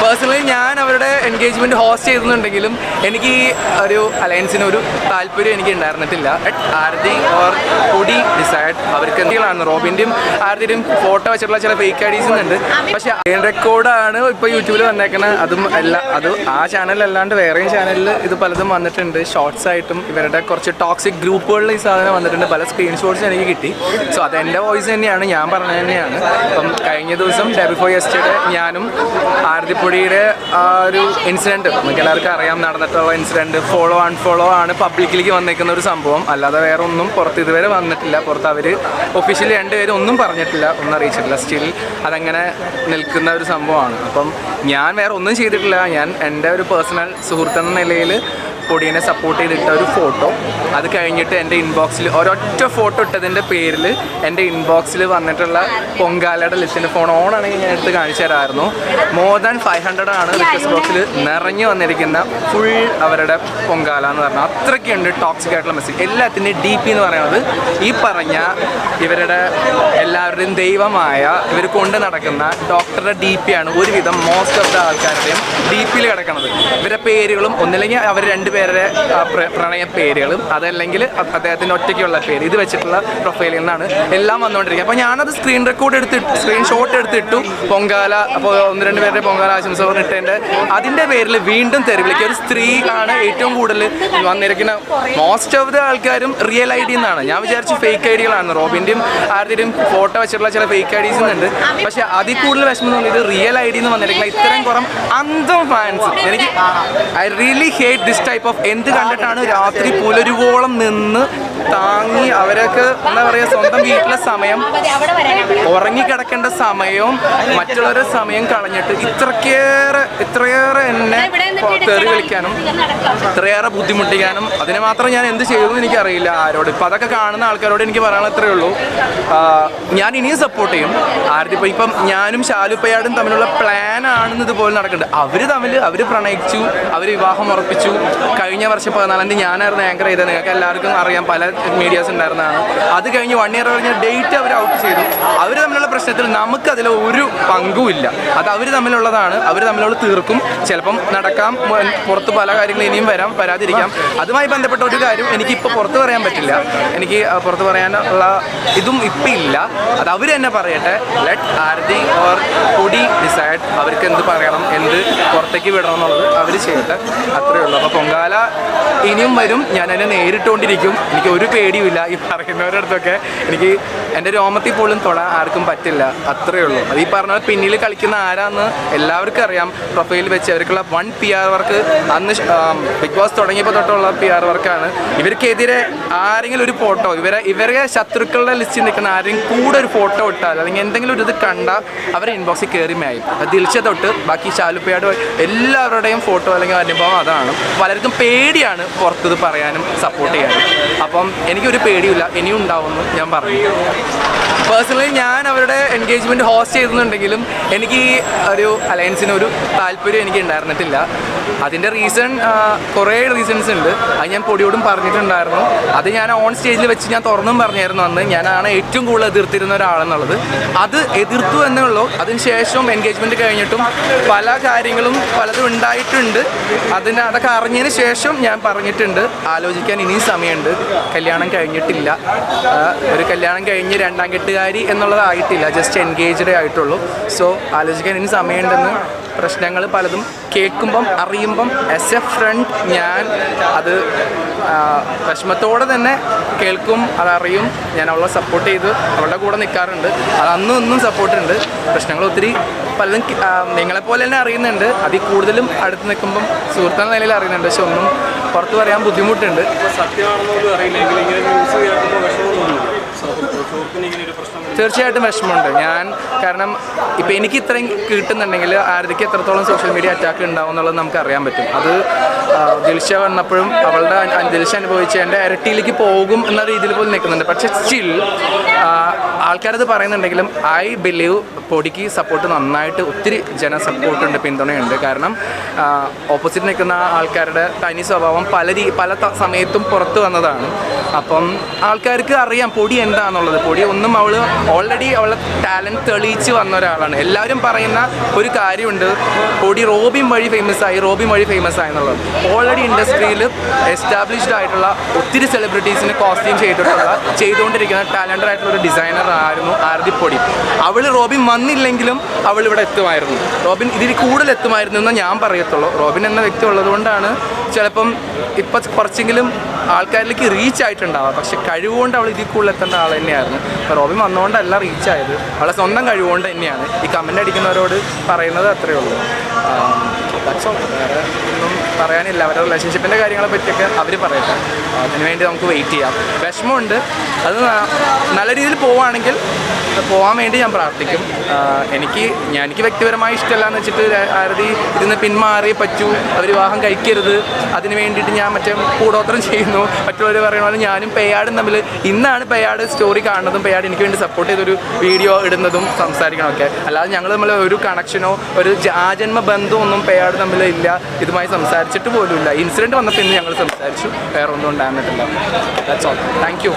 Personally ഞാൻ അവരുടെ engagement host ചെയ്തിട്ടുണ്ടെങ്കിലും എനിക്ക് ഈ ഒരു അലയൻസിന് ഒരു താല്പര്യം എനിക്ക് ഉണ്ടായിരുന്നിട്ടില്ല. ആരതി ഓർ കുടി ഡിസൈഡ് അവർക്ക് എന്തെങ്കിലും റോബിന്റെയും ആരതിയുടെയും ഫോട്ടോ വെച്ചിട്ടുള്ള ചില ഫേക്ക് ഐഡീസ് ഉണ്ട് പക്ഷെ റെക്കോർഡാണ് ഇപ്പോൾ യൂട്യൂബിൽ വന്നേക്കുന്നത് അതും അല്ല അത് ആ ചാനലല്ലാണ്ട് വേറെയും ചാനലിൽ ഇത് പലതും വന്നിട്ടുണ്ട്. ഷോർട്സ് ആയിട്ടും ഇവരുടെ കുറച്ച് ടോക്സിക് ഗ്രൂപ്പുകളിൽ ഈ സാധനം വന്നിട്ടുണ്ട്. പല സ്ക്രീൻഷോട്ട്സ് എനിക്ക് കിട്ടി. സോ അത് എന്റെ വോയിസ് തന്നെയാണ്. ഞാൻ പറഞ്ഞത് തന്നെയാണ്. അപ്പം കഴിഞ്ഞ ദിവസം ഡെബിഫോ യെസ്റ്റേഡ് ഞാനും ആരതിപ്പൊടിയുടെ ആ ഒരു ഇൻസിഡന്റ് നമുക്ക് എല്ലാവർക്കും അറിയാം നടന്നിട്ടുള്ള ഇൻസിഡന്റ് ഫോളോ അൺഫോളോ ആണ് പബ്ലിക്കിലേക്ക് വന്നേക്കുന്ന ഒരു സംഭവം. അല്ലാതെ വേറെ ഒന്നും പുറത്ത് ഇതുവരെ വന്നിട്ടില്ല. പുറത്ത് അവർ ഒഫീഷ്യലി രണ്ടുപേരും ഒന്നും പറഞ്ഞിട്ടില്ല ഒന്നും അറിയിച്ചിട്ടില്ല. സ്റ്റിൽ അതങ്ങനെ നിൽക്കുന്ന ഒരു സംഭവമാണ്. അപ്പം ഞാൻ വേറെ ഒന്നും ചെയ്തിട്ടില്ല. ഞാൻ എന്റെ ഒരു പേഴ്സണൽ സുഹൃത്തെന്ന നിലയിൽ പൊടിയനെ സപ്പോർട്ട് ചെയ്തിട്ട ഒരു ഫോട്ടോ അത് കഴിഞ്ഞിട്ട് എന്റെ ഇൻബോക്സിൽ ഒരൊറ്റ ഫോട്ടോ ഇട്ടതിന്റെ പേരിൽ എന്റെ ഇൻബോക്സിൽ വന്നിട്ടുള്ള പൊങ്കാലയുടെ ലിസ്റ്റിന്റെ ഫോൺ ഓൺ ആണെങ്കിൽ ഞാൻ എടുത്ത് കാണിച്ചു തരാമായിരുന്നു. മോർ ദാൻ ഫൈവ് ഹൺഡ്രഡ് ആണ് റിക്വസ്റ്റ് ബോക്സിൽ നിറഞ്ഞു വന്നിരിക്കുന്ന ഫുൾ അവരുടെ പൊങ്കാല എന്ന് പറഞ്ഞാൽ അത്രയ്ക്കുണ്ട് ടോക്സിക് ആയിട്ടുള്ള മെസ്സേജ് എല്ലാത്തിന്റെയും ഡി പി എന്ന് പറയുന്നത് ഈ പറഞ്ഞ ഇവരുടെ എല്ലാവരുടെയും ദൈവമായ ഇവർ കൊണ്ട് നടക്കുന്ന ഡോക്ടറുടെ ഡി പി ആണ് ഒരുവിധം മോസ്റ്റ് ഓഫ് ദ ആൾക്കാരുടെയും ഡി പിയിൽ കിടക്കുന്നത് ഇവരുടെ പേരുകളും ഒന്നില്ലെങ്കിൽ അവർ രണ്ടുപേരുടെ പ്രണയ പേരുകളും അതല്ലെങ്കിൽ അദ്ദേഹത്തിന്റെ ഒറ്റയ്ക്കുള്ള പേര് ഇത് വെച്ചിട്ടുള്ള പ്രൊഫൈലിൽ നിന്നാണ് എല്ലാം വന്നുകൊണ്ടിരിക്കുക അപ്പോൾ ഞാനത് സ്ക്രീൻ റെക്കോർഡ് എടുത്തിട്ട് സ്ക്രീൻഷോട്ട് എടുത്തിട്ടു പൊങ്കാല അപ്പോൾ ഒന്ന് രണ്ട് പേരുടെ പൊങ്കാല ആശംസ പറഞ്ഞിട്ടതിന്റെ അതിന്റെ പേരിൽ വീണ്ടും തെരുവിലേക്ക് ഒരു സ്ത്രീ ആണ് ഏറ്റവും കൂടുതൽ വന്നിരിക്കുന്ന. മോസ്റ്റ് ഓഫ് ദ ആൾക്കാരും റിയൽ ഐ ഡി എന്നാണ് ഞാൻ വിചാരിച്ചു ഫേക്ക് ഐ ഡികളാണ് റോബിന്റെയും ആരുടെയും ഫോട്ടോ വെച്ചിട്ടുള്ള ചില ഫേക്ക് ഐ ഡീസ് ഉണ്ട്. പക്ഷേ അതിൽ കൂടുതൽ വിഷമം തോന്നിയത് റിയൽ ഐ ഡി എന്ന് വന്നിരിക്കുന്ന ഇത്രയും കുറം അന്തം ഫാൻസ് എനിക്ക് I really hate this type of എന്ത് കണ്ടിട്ടാണ് രാത്രി പുലരുവോളം നിന്ന് താങ്ങി അവരൊക്കെ എന്താ പറയുക സ്വന്തം വീട്ടിലെ സമയം ഉറങ്ങിക്കിടക്കേണ്ട സമയവും മറ്റുള്ളവരുടെ സമയം കളഞ്ഞിട്ട് ഇത്രക്കേറെ ഇത്രയേറെ ഇത്രയേറെ എന്നെ തെറി വിളിക്കാനും ഇത്രയേറെ ബുദ്ധിമുട്ടിക്കാനും അതിന് മാത്രം ഞാൻ എന്ത് ചെയ്തു എനിക്കറിയില്ല ആരോട്. ഇപ്പം അതൊക്കെ കാണുന്ന ആൾക്കാരോട് എനിക്ക് പറയാനുള്ള അത്രയേ ഉള്ളൂ. ഞാൻ ഇനിയും സപ്പോർട്ട് ചെയ്യും. ആരുടെ ഇപ്പം ഇപ്പം ഞാനും ശാലുപ്പയാടും തമ്മിലുള്ള പ്ലാൻ ആണെന്ന് ഇതുപോലെ നടക്കുന്നുണ്ട്. അവർ തമ്മിൽ അവർ പ്രണയിച്ചു അവർ വിവാഹം ഉറപ്പിച്ചു. കഴിഞ്ഞ വർഷം പതിനാലാം തീയതി ഞാനായിരുന്നു ആങ്കർ ചെയ്തത്. നിങ്ങൾക്ക് എല്ലാവർക്കും അറിയാം പല മീഡിയാസ് ഉണ്ടായിരുന്നതാണ്. അത് കഴിഞ്ഞ് വൺ ഇയർ കഴിഞ്ഞ ഡേറ്റ് അവർ ഔട്ട് ചെയ്തു. അവർ തമ്മിലുള്ള പ്രശ്നത്തിൽ നമുക്കതിൽ ഒരു പങ്കുമില്ല അത് അവർ തമ്മിലുള്ളതാണ്. അവർ തമ്മിലുള്ള തീർക്കും. ചിലപ്പം നടക്കാം പുറത്ത് പല കാര്യങ്ങളും ഇനിയും വരാം വരാതിരിക്കാം. അതുമായി ബന്ധപ്പെട്ട ഒരു കാര്യം എനിക്കിപ്പോൾ പുറത്ത് പറയാൻ പറ്റില്ല. എനിക്ക് പുറത്ത് പറയാനുള്ള ഇതും ഇപ്പം ഇല്ല. അത് അവർ തന്നെ പറയട്ടെ. Let Arathi or Podi decide അവർക്ക് എന്ത് പറയണം എന്ത് പുറത്തേക്ക് വിടണം എന്നുള്ളത് അവർ ചെയ്യട്ടെ. അത്രയേ ഉള്ളൂ. അപ്പോൾ പൊങ്കാല ഇനിയും വരും. ഞാൻ എന്നെ നേരിട്ടുകൊണ്ടിരിക്കും എനിക്ക് ഒരു പേടിയുമില്ല ഈ പറയുന്നവരുടെ അടുത്തൊക്കെ. എനിക്ക് എന്റെ രോമത്തിൽ പോലും തൊടാൻ ആർക്കും പറ്റില്ല. അത്രയേ ഉള്ളൂ. അത് ഈ പറഞ്ഞ പിന്നിൽ കളിക്കുന്ന ആരാന്ന് എല്ലാവർക്കും അറിയാം പ്രൊഫൈൽ വെച്ച് അവർക്കുള്ള വൺ പി ആർ വർക്ക് അന്ന് ബിഗ് ബോസ് തുടങ്ങിയപ്പോൾ തൊട്ടുള്ള പി ആർ വർക്കാണ് ഇവർക്കെതിരെ ആരെങ്കിലും ഒരു ഫോട്ടോ ഇവരെ ഇവരെ ശത്രുക്കളുടെ ലിസ്റ്റിൽ നിൽക്കുന്ന ആരെങ്കിലും കൂടെ ഒരു ഫോട്ടോ ഇട്ടാൽ അല്ലെങ്കിൽ എന്തെങ്കിലും ഒരു ഇത് കണ്ടാൽ അവരെ ഇൻബോക്സിൽ കയറി അത് ദിൽഷ തൊട്ട് ബാക്കി ശാലുപ്പയാട് എല്ലാവരുടെയും ഫോട്ടോ അല്ലെങ്കിൽ അനുഭവം അതാണ്. പലർക്കും പേടിയാണ് പുറത്തത് പറയാനും സപ്പോർട്ട് ചെയ്യാനും. അപ്പം എനിക്കൊരു പേടിയില്ല ഇനിയും ഉണ്ടാവുമെന്ന് ഞാൻ പറഞ്ഞു. പേഴ്സണലി ഞാൻ അവരുടെ എൻഗേജ്മെന്റ് ഹോസ്റ്റ് ചെയ്തിട്ടുണ്ടെങ്കിലും എനിക്ക് ഈ ഒരു അലയൻസിന് ഒരു താല്പര്യം എനിക്ക് ഉണ്ടായിരുന്നിട്ടില്ല. അതിന്റെ റീസൺ കുറേ റീസൺസ് ഉണ്ട്. അത് ഞാൻ പൊടിയോടും പറഞ്ഞിട്ടുണ്ടായിരുന്നു. അത് ഞാൻ ഓൺ സ്റ്റേജിൽ വെച്ച് ഞാൻ തുറന്നും പറഞ്ഞായിരുന്നു അന്ന്. ഞാനാണ് ഏറ്റവും കൂടുതൽ എതിർത്തിരുന്ന ഒരാളെന്നുള്ളത്. അത് എതിർത്തു എന്നേ ഉള്ളൂ അതിനുശേഷം എൻഗേജ്മെന്റ് കഴിഞ്ഞിട്ടും പല കാര്യങ്ങളും പലതും ഉണ്ടായിട്ടുണ്ട്. അതിന് അതൊക്കെ അറിഞ്ഞതിന് ശേഷം ഞാൻ പറഞ്ഞിട്ടുണ്ട്. ആലോചിക്കാൻ ഇനിയും സമയമുണ്ട്. കല്യാണം കഴിഞ്ഞിട്ടില്ല. ഒരു കല്യാണം കഴിഞ്ഞ് രണ്ടാം കെട്ടുകാരി എന്നുള്ളതായിട്ടില്ല. ജസ്റ്റ് എൻഗേജ്ഡ് ആയിട്ടുള്ളൂ. സോ ആലോചിക്കാൻ ഇനി സമയമുണ്ടെന്ന് പ്രശ്നങ്ങൾ പലതും കേൾക്കുമ്പം അറിയുമ്പം ആസ് എ ഫ്രണ്ട് ഞാൻ അത് വിഷമത്തോടെ തന്നെ കേൾക്കും അതറിയും. ഞാൻ അവളെ സപ്പോർട്ട് ചെയ്ത് അവളുടെ കൂടെ നിൽക്കാറുണ്ട് അത് അന്നും ഇന്നും സപ്പോർട്ടുണ്ട് പ്രശ്നങ്ങൾ ഒത്തിരി പലതും നിങ്ങളെപ്പോലെ തന്നെ അറിയുന്നുണ്ട്. അതിൽ കൂടുതലും അടുത്ത് നിൽക്കുമ്പം സുഹൃത്തെന്ന നിലയിൽ അറിയുന്നുണ്ട്. പക്ഷെ ഒന്നും പുറത്ത് പറയാൻ ബുദ്ധിമുട്ടുണ്ട്. സത്യമാണെന്ന് പോലും അറിയില്ലെങ്കിൽ ഇങ്ങനെ ന്യൂസ് കേൾക്കുമ്പോൾ വിഷമം തോന്നുന്നു തീർച്ചയായിട്ടും വിഷമമുണ്ട്. ഞാൻ കാരണം ഇപ്പം എനിക്ക് ഇത്രയും കിട്ടുന്നുണ്ടെങ്കിൽ ആരതിക്ക് എത്രത്തോളം സോഷ്യൽ മീഡിയ അറ്റാക്ക് ഉണ്ടാവും എന്നുള്ളത് നമുക്ക് അറിയാൻ പറ്റും. അത് ദിൽഷ വന്നപ്പോഴും അവളുടെ ദിൽഷ അനുഭവിച്ച എന്റെ ഇരട്ടിയിലേക്ക് പോകും എന്ന രീതിയിൽ പോലും നിൽക്കുന്നുണ്ട്. പക്ഷേ സ്റ്റിൽ ആൾക്കാരത് പറയുന്നുണ്ടെങ്കിലും ഐ ബിലീവ് പൊടിക്ക് സപ്പോർട്ട് നന്നായിട്ട് ഒത്തിരി ജന സപ്പോർട്ടുണ്ട് പിന്തുണയുണ്ട്. കാരണം ഓപ്പോസിറ്റ് നിൽക്കുന്ന ആൾക്കാരുടെ തനി സ്വഭാവം പല രീ പല സമയത്തും പുറത്തു വന്നതാണ്. അപ്പം ആൾക്കാർക്ക് അറിയാം പൊടി എന്താണെന്നുള്ളത് പൊടി ഒന്നും അവൾ ഓൾറെഡി അവളെ ടാലന്റ് തെളിയിച്ച് വന്ന ഒരാളാണ്. എല്ലാവരും പറയുന്ന ഒരു കാര്യമുണ്ട്. പൊടി റോബിൻ വഴി ഫേമസ് ആയി റോബിൻ വഴി ഫേമസ് ആയെന്നുള്ളത് ഓൾറെഡി ഇൻഡസ്ട്രിയിൽ എസ്റ്റാബ്ലിഷ്ഡ് ആയിട്ടുള്ള ഒത്തിരി സെലിബ്രിറ്റീസിന് കോസ്റ്റ്യൂം ചെയ്തിട്ടുള്ള ചെയ്തുകൊണ്ടിരിക്കുന്ന ടാലന്റഡ് ആയിട്ടുള്ള ഒരു ഡിസൈനർ ആയിരുന്നു ആർദി പൊടി. അവൾ റോബിൻ വന്നില്ലെങ്കിലും അവൾ ഇവിടെ എത്തുമായിരുന്നു. റോബിൻ ഇതിൽ കൂടുതൽ എത്തുമായിരുന്നു എന്ന് ഞാൻ പറയത്തുള്ളൂ. റോബിൻ എന്ന വ്യക്തി ഉള്ളതുകൊണ്ടാണ് ചിലപ്പം ഇപ്പം കുറച്ചെങ്കിലും ആൾക്കാരിലേക്ക് റീച്ച് ആയിട്ടുണ്ടാവാം. പക്ഷെ കഴിവുകൊണ്ട് അവൾ ഇതിൽ കൂടുതൽ എത്തേണ്ട ആൾ തന്നെയായിരുന്നു. അപ്പോൾ റോബിൻ വന്നുകൊണ്ടല്ല റീച്ച് ആയത്. അവളെ സ്വന്തം കഴിവുകൊണ്ട് തന്നെയാണ്. ഈ കമന്റ് അടിക്കുന്നവരോട് പറയുന്നത് അത്രയേ ഉള്ളൂ. That's ഓൾ വേറെ ഒന്നും പറയാനില്ല. അവരുടെ റിലേഷൻഷിപ്പിന്റെ കാര്യങ്ങളെ പറ്റിയൊക്കെ അവർ പറയട്ടെ. അതിന് വേണ്ടി നമുക്ക് വെയിറ്റ് ചെയ്യാം. വിഷമമുണ്ട്. അത് നല്ല രീതിയിൽ പോവുകയാണെങ്കിൽ പോകാൻ വേണ്ടി ഞാൻ പ്രാർത്ഥിക്കും. എനിക്ക് ഞാൻ എനിക്ക് വ്യക്തിപരമായി ഇഷ്ടമല്ല എന്ന് വെച്ചിട്ട് ആരതി ഇതിന്ന് പിന്മാറി പറ്റൂ. അവർ വിവാഹം കഴിക്കരുത്. അതിന് വേണ്ടിയിട്ട് ഞാൻ മറ്റേ കൂടോത്രം ചെയ്യുന്നു. മറ്റുള്ളവർ പറയുന്ന പോലെ ഞാനും പെയ്യാടും തമ്മിൽ ഇന്നാണ് പേയാട് സ്റ്റോറി കാണുന്നതും പേയാട് എനിക്ക് വേണ്ടി സപ്പോർട്ട് ചെയ്തൊരു വീഡിയോ ഇടുന്നതും സംസാരിക്കണമൊക്കെ. അല്ലാതെ ഞങ്ങൾ തമ്മിൽ ഒരു കണക്ഷനോ ഒരു ആജന്മ ബന്ധമൊന്നും പെയ്യാട് തമ്മിൽ ഇല്ല ഇതുമായി സംസാരിച്ചിട്ട് പോലുമില്ല. ഇൻസിഡന്റ് വന്നപ്പോൾ ഇന്ന് ഞങ്ങൾ സംസാരിച്ചു. വേറെ ഒന്നും ഉണ്ടായിരുന്നിട്ടില്ല ദാറ്റ്സ് ഓൾ താങ്ക് യു